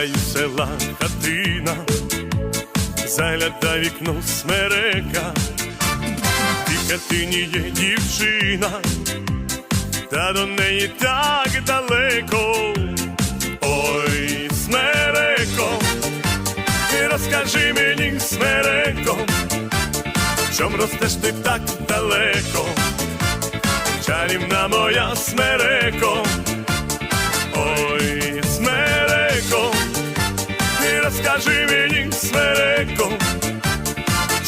краю села хатина, загляда вікно смерека, тій хатині є дівчина, та до неї так далеко. Ой, смереко, ти розкажи мені, смереко, чом ростеш ти так далеко, чарівна моя смереко. Розкажи мені, смереко,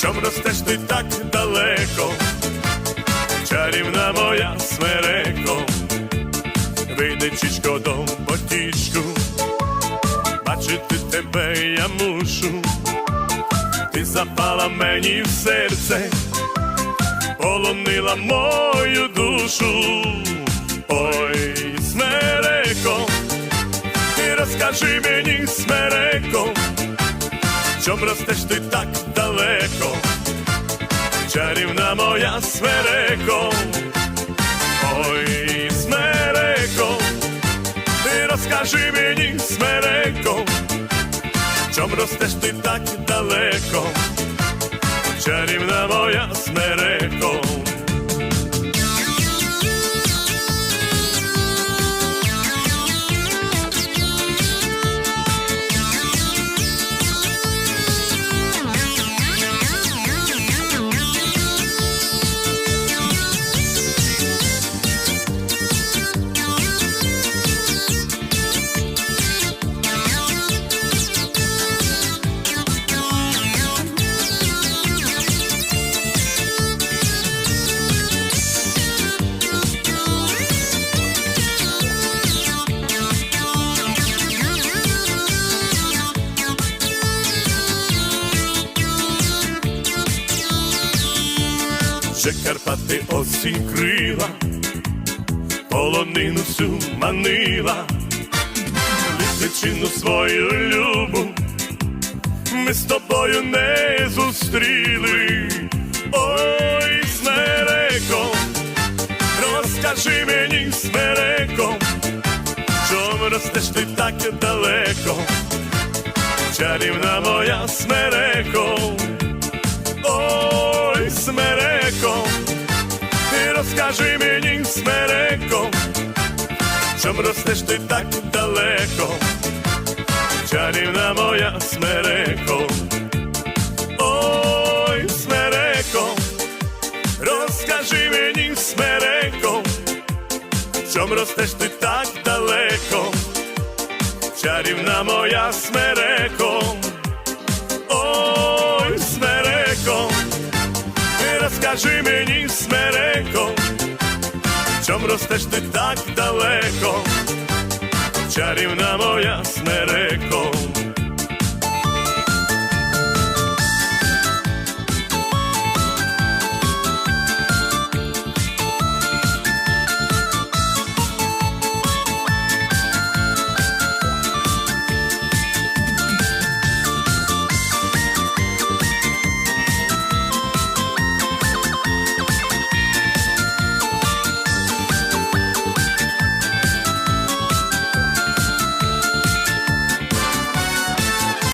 чом ростеш ти так далеко, чарівна моя смереко, вийди чічко до потічку, бачити тебе я мушу, ти запала мені в серце, полонила мою душу. Ой, смереко, ти розкажи мені, смереко, чом ростеш ти так далеко, чарівна моя смереко, ой, смереко, ти розкажи мені, смереко, чом ростеш ти так далеко, чарівна моя смереко. Вже Карпати осікрила, полонину всю манила, лисичину свою любу, ми з тобою не зустріли. Ой, смереко, розкажи мені, смереко, чому ростеш ти так далеко, чарівна моя смереко. brzemieniem smereko Czom rosteš ty tak daleko. Čarivna moja smereko Oj smereko Rozkaži mi njim smereko Čom rosteš ty tak daleko. Čarivna moja smereko розкажи мені, смереко, чом ростеш ти так далеко, чарівна моя смереко.